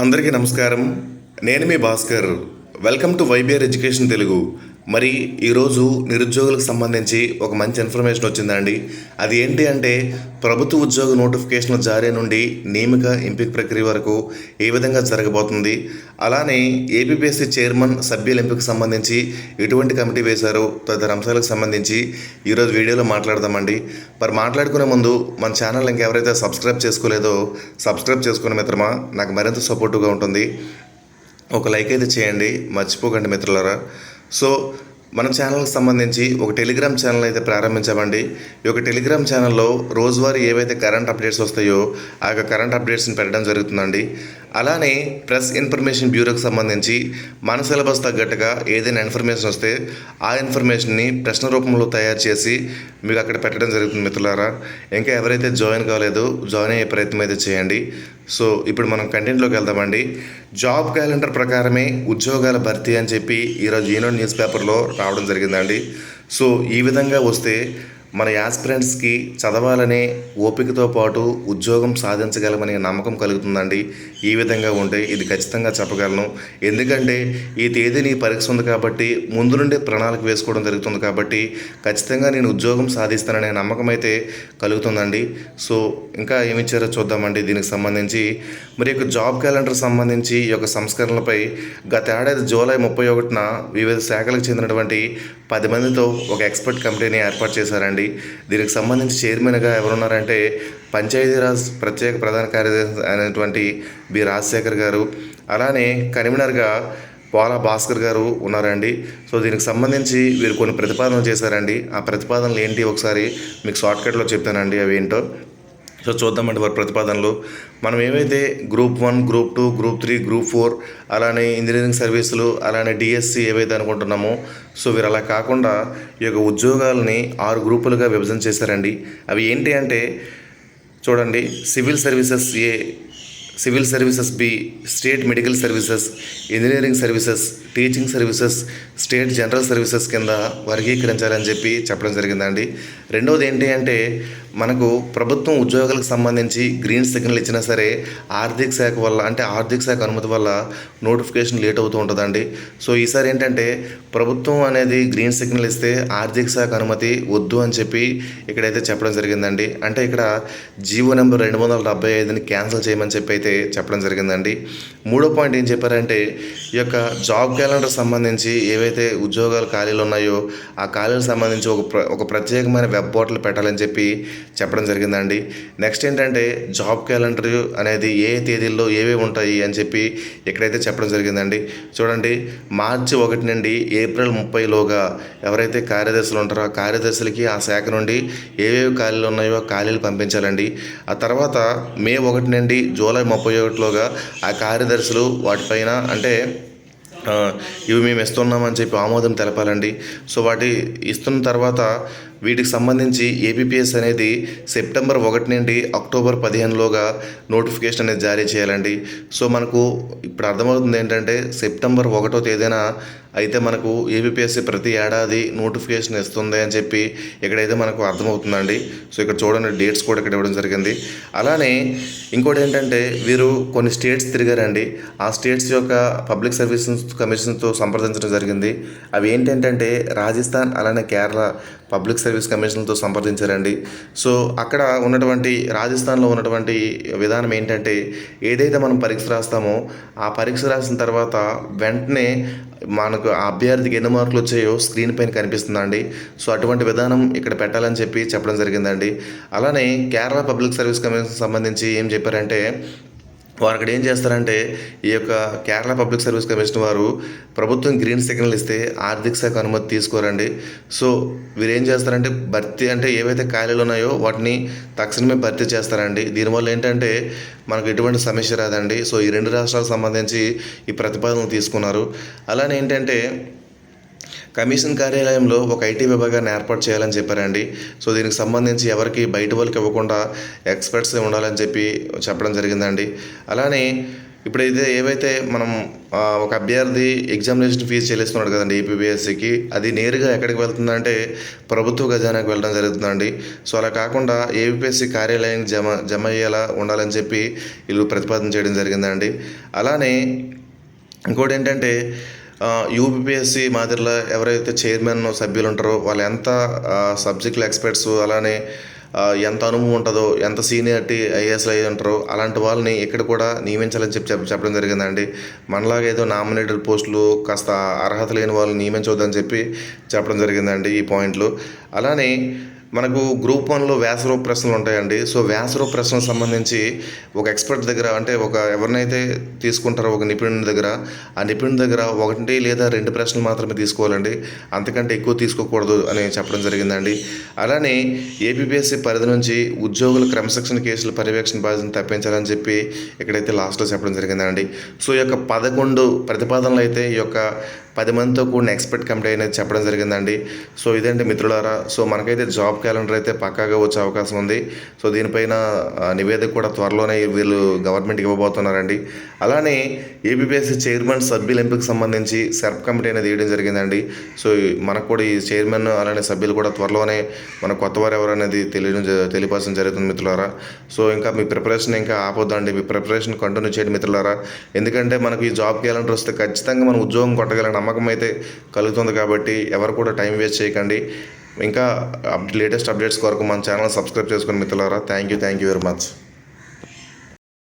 అందరికీ నమస్కారం. నేను మీ Bhaskar. Welcome to YBR education Telugu. మరి ఈరోజు నిరుద్యోగులకు సంబంధించి ఒక మంచి ఇన్ఫర్మేషన్ వచ్చిందండి. అది ఏంటి అంటే ప్రభుత్వ ఉద్యోగ నోటిఫికేషన్ జారీ నుండి నియమిక ఎంపిక ప్రక్రియ వరకు ఏ విధంగా జరగబోతుంది అలానే ఏపీపీఎస్సీ చైర్మన్ సభ్యుల ఎంపికకు సంబంధించి ఎటువంటి కమిటీ వేశారో తదితర అంశాలకు సంబంధించి ఈరోజు వీడియోలో మాట్లాడదామండి. మరి మాట్లాడుకునే ముందు మన ఛానల్ ఇంకెవరైతే సబ్స్క్రైబ్ చేసుకోలేదో సబ్స్క్రైబ్ చేసుకున్న మిత్రమా నాకు మరింత సపోర్టుగా ఉంటుంది. ఒక లైక్ అయితే చేయండి మర్చిపోకండి మిత్రులారా. సో మన ఛానల్కి సంబంధించి ఒక టెలిగ్రామ్ ఛానల్ అయితే ప్రారంభించామండి. ఈ యొక్క టెలిగ్రామ్ ఛానల్లో రోజువారీ ఏవైతే కరెంట్ అప్డేట్స్ వస్తాయో ఆ యొక్క కరెంట్ అప్డేట్స్ని పెట్టడం జరుగుతుందండి. అలానే ప్రెస్ ఇన్ఫర్మేషన్ బ్యూరోకి సంబంధించి మన సిలబస్ తగ్గట్టుగా ఏదైనా ఇన్ఫర్మేషన్ వస్తే ఆ ఇన్ఫర్మేషన్ని ప్రశ్న రూపంలో తయారు చేసి మీకు అక్కడ పెట్టడం జరుగుతుంది మిత్రులారా. ఇంకా ఎవరైతే జాయిన్ కాలేదో జాయిన్ అయ్యే ప్రయత్నం అయితే చేయండి. సో ఇప్పుడు మనం కంటెంట్లోకి వెళ్దామండి. జాబ్ క్యాలెండర్ ప్రకారమే ఉద్యోగాల భర్తీ అని చెప్పి ఈరోజు ఈనాడు న్యూస్ పేపర్లో రావడం జరిగిందండి. సో ఈ విధంగా వస్తే మన యాస్పిరెంట్స్కి చదవాలనే ఓపికతో పాటు ఉద్యోగం సాధించగలమనే నమ్మకం కలుగుతుందండి. ఈ విధంగా ఉంటే ఇది ఖచ్చితంగా చెప్పగలను. ఎందుకంటే ఈ తేదీ నీ పరీక్ష ఉంది కాబట్టి ముందు నుండే ప్రణాళిక వేసుకోవడం జరుగుతుంది కాబట్టి ఖచ్చితంగా నేను ఉద్యోగం సాధిస్తాననే నమ్మకం అయితే కలుగుతుందండి. సో ఇంకా ఏమి ఇచ్చారో చూద్దామండి దీనికి సంబంధించి. మరి యొక్క జాబ్ క్యాలెండర్ సంబంధించి ఈ యొక్క సంస్కరణలపై గత ఏడాది జూలై ముప్పై ఒకటిన వివిధ శాఖలకు చెందినటువంటి పది మందితో ఒక ఎక్స్పర్ట్ కమిటీని ఏర్పాటు చేశారండి. దీనికి సంబంధించి చైర్మన్గా ఎవరున్నారంటే పంచాయతీరాజ్ ప్రత్యేక ప్రధాన కార్యదర్శి అయినటువంటి బి. రాజశేఖర్ గారు అలానే కన్వీనర్గా పోలా భాస్కర్ గారు ఉన్నారండి. సో దీనికి సంబంధించి వీరు కొన్ని ప్రతిపాదనలు చేశారండి. ఆ ప్రతిపాదనలు ఏంటి? ఒకసారి మీకు షార్ట్కట్లో చెప్తానండి అవి ఏంటో. సో చూద్దామండి వారి ప్రతిపాదనలు. మనం ఏవైతే group one group two group three group four అలానే ఇంజనీరింగ్ సర్వీసులు అలానే డిఎస్సి ఏవైతే అనుకుంటున్నామో సో వీరు అలా కాకుండా ఈ యొక్క ఉద్యోగాలని ఆరు గ్రూపులుగా విభజన చేశారండి. అవి ఏంటి అంటే చూడండి civil services A civil services B state medical services engineering services teaching services state general services కింద వర్గీకరించాలని చెప్పి చెప్పడం జరిగిందండి. రెండవది ఏంటి అంటే మనకు ప్రభుత్వం ఉద్యోగాలకు సంబంధించి గ్రీన్ సిగ్నల్ ఇచ్చినా సరే ఆర్థిక శాఖ వల్ల అంటే ఆర్థిక శాఖ అనుమతి వల్ల నోటిఫికేషన్ లేట్ అవుతూ ఉంటుందండి. సో ఈసారి ఏంటంటే ప్రభుత్వం అనేది గ్రీన్ సిగ్నల్ ఇస్తే ఆర్థిక శాఖ అనుమతి వద్దు అని చెప్పి ఇక్కడైతే చెప్పడం జరిగిందండి. అంటే ఇక్కడ జీవో నెంబర్ రెండు వందల డెబ్బై ఐదుని క్యాన్సిల్ చేయమని చెప్పి అయితే చెప్పడం జరిగిందండి. మూడో పాయింట్ ఏం చెప్పారంటే ఈ యొక్క జాబ్ క్యాలెండర్ సంబంధించి ఏవైతే ఉద్యోగాలు ఖాళీలు ఉన్నాయో ఆ ఖాళీలకు సంబంధించి ఒక ప్ర ఒక ప్రత్యేకమైన వెబ్ పోర్టల్ పెట్టాలని చెప్పి చెప్పడం జరిగిందండి. నెక్స్ట్ ఏంటంటే జాబ్ క్యాలెండర్ అనేది ఏ తేదీల్లో ఏవేవి ఉంటాయి అని చెప్పి ఇక్కడైతే చెప్పడం జరిగిందండి. చూడండి మార్చి ఒకటి నుండి ఏప్రిల్ ముప్పైలోగా ఎవరైతే కార్యదర్శులు ఉంటారో ఆ కార్యదర్శులకి ఆ శాఖ నుండి ఏవేవి ఖాళీలు ఉన్నాయో ఖాళీలు పంపించాలండి. ఆ తర్వాత మే ఒకటి నుండి జూలై ముప్పై ఒకటిలోగా ఆ కార్యదర్శులు వాటిపైన అంటే ఇవి మేము ఇస్తున్నామని చెప్పి ఆమోదం తెలపాలండి. సో వాటి ఇస్తున్న తర్వాత వీటికి సంబంధించి ఏపీపీఎస్ అనేది సెప్టెంబర్ ఒకటి నుండి అక్టోబర్ పదిహేనులోగా నోటిఫికేషన్ అనేది జారీ చేయాలండి. సో మనకు ఇప్పుడు అర్థమవుతుంది ఏంటంటే సెప్టెంబర్ ఒకటో తేదీన అయితే మనకు ఏబిపిఎస్సి ప్రతి ఏడాది నోటిఫికేషన్ ఇస్తుంది అని చెప్పి ఇక్కడైతే మనకు అర్థమవుతుందండి. సో ఇక్కడ చూడండి డేట్స్ కూడా ఇక్కడ ఇవ్వడం జరిగింది. అలానే ఇంకోటి ఏంటంటే వీరు కొన్ని స్టేట్స్ తిరిగారండి. ఆ స్టేట్స్ యొక్క పబ్లిక్ సర్వీసెస్ కమిషన్తో సంప్రదించడం జరిగింది. అవి ఏంటంటే రాజస్థాన్ అలానే కేరళ పబ్లిక్ సర్వీస్ కమిషన్తో సంప్రదించారండి. సో అక్కడ ఉన్నటువంటి రాజస్థాన్లో ఉన్నటువంటి విధానం ఏంటంటే ఏదైతే మనం పరీక్ష రాస్తామో ఆ పరీక్ష రాసిన తర్వాత వెంటనే మనకు అభ్యర్థికి ఎన్ని మార్కులు వచ్చాయో స్క్రీన్ పైన కనిపిస్తుందండి. సో అటువంటి విధానం ఇక్కడ పెట్టాలని చెప్పి చెప్పడం జరిగిందండి. అలానే కేరళ పబ్లిక్ సర్వీస్ కమిషన్ సంబంధించి ఏం చెప్పారంటే వారు అక్కడ ఏం చేస్తారంటే ఈ యొక్క కేరళ పబ్లిక్ సర్వీస్ కమిషన్ వారు ప్రభుత్వం గ్రీన్ సిగ్నల్ ఇస్తే ఆర్థిక శాఖ అనుమతి తీసుకోరండి. సో వీరు ఏం చేస్తారంటే భర్తీ అంటే ఏవైతే ఖాళీలు ఉన్నాయో వాటిని తక్షణమే భర్తీ చేస్తారండి. దీనివల్ల ఏంటంటే మనకు ఎటువంటి సమస్య రాదండి. సో ఈ రెండు రాష్ట్రాలకు సంబంధించి ఈ ప్రతిపాదనలు తీసుకున్నారు. అలానే ఏంటంటే కమిషన్ కార్యాలయంలో ఒక ఐటీ విభాగాన్ని ఏర్పాటు చేయాలని చెప్పారండి. సో దీనికి సంబంధించి ఎవరికి బయట వాళ్ళకి ఇవ్వకుండా ఎక్స్పర్ట్స్ ఉండాలని చెప్పి చెప్పడం జరిగిందండి. అలానే ఇప్పుడైతే ఏవైతే మనం ఒక అభ్యర్థి ఎగ్జామినేషన్ ఫీజు చెల్లిస్తున్నాడు కదండి ఏపీఎస్సికి అది నేరుగా ఎక్కడికి వెళ్తుందంటే ప్రభుత్వ ఖజానాకి వెళ్ళడం జరుగుతుందండి. సో అలా కాకుండా ఏపీఎస్సి కార్యాలయానికి జమ జమ అయ్యేలా ఉండాలని చెప్పి వీళ్ళు ప్రతిపాదన చేయడం జరిగిందండి. అలానే ఇంకోటి ఏంటంటే యూపీపీఎస్సీ మాదిరిలో ఎవరైతే చైర్మన్ సభ్యులు ఉంటారో వాళ్ళు ఎంత సబ్జెక్టులు ఎక్స్పర్ట్స్ అలానే ఎంత అనుభవం ఉంటుందో ఎంత సీనియారిటీ ఐఏఎస్లు అయ్యి ఉంటారో అలాంటి వాళ్ళని ఇక్కడ కూడా నియమించాలని చెప్పి చెప్ప- చెప్పడం జరిగిందండి. మనలాగా ఏదో నామినేటెడ్ పోస్టులు కాస్త అర్హత లేని వాళ్ళని నియమించవద్దని చెప్పి చెప్పడం జరిగిందండి ఈ పాయింట్లు అలానే మనకు గ్రూప్ వన్లో వ్యాసరూప ప్రశ్నలు ఉంటాయండి. సో వ్యాసరూప ప్రశ్నలకు సంబంధించి ఒక ఎక్స్పర్ట్ దగ్గర అంటే ఒక ఎవరినైతే తీసుకుంటారో ఒక నిపుణుని దగ్గర ఆ నిపుణుని దగ్గర ఒకటి లేదా రెండు ప్రశ్నలు మాత్రమే తీసుకోవాలండి. అంతకంటే ఎక్కువ తీసుకోకూడదు అని చెప్పడం జరిగిందండి. అలానే ఏపీఎస్సి పరిధి నుంచి ఉద్యోగుల క్రమశిక్షణ కేసుల పర్యవేక్షణ బాధ్యతను తప్పించాలని చెప్పి ఇక్కడైతే లాస్ట్లో చెప్పడం జరిగిందండి. సో ఈ యొక్క పదకొండు ప్రతిపాదనలు అయితే ఈ యొక్క పది మందితో కూడిన ఎక్స్పర్ట్ కమిటీ అనేది చెప్పడం జరిగిందండి. సో ఇదేంటి మిత్రులారా? సో మనకైతే జాబ్ క్యాలెండర్ అయితే పక్కాగా వచ్చే అవకాశం ఉంది. సో దీనిపైన నివేదిక కూడా త్వరలోనే వీళ్ళు గవర్నమెంట్కి ఇవ్వబోతున్నారండి. అలానే ఏబిపిఎస్సి చైర్మన్ సభ్యుల ఎంపికకు సంబంధించి సెర్ప్ కమిటీ అనేది వేయడం జరిగిందండి. సో మనకు కూడా ఈ చైర్మన్ అలానే సభ్యులు కూడా త్వరలోనే మన కొత్త వారు ఎవరు అనేది తెలియడం జ- తెలియపరచడం జరుగుతుంది మిత్రులారా. సో ఇంకా మీ ప్రిపరేషన్ ఇంకా ఆపొద్దండి. మీ ప్రిపరేషన్ కంటిన్యూ చేయండి మిత్రులారా. ఎందుకంటే మనకి ఈ జాబ్ క్యాలెండర్ వస్తే ఖచ్చితంగా మనం ఉద్యోగం కొట్టగల నమ్మకం అయితే కలుగుతుంది కాబట్టి ఎవరు కూడా టైం వేస్ట్ చేయకండి. ఇంకా లేటెస్ట్ అప్డేట్స్ కొరకు మన ఛానల్ సబ్స్క్రైబ్ చేసుకుని మిత్రులారా. Thank you thank you very much.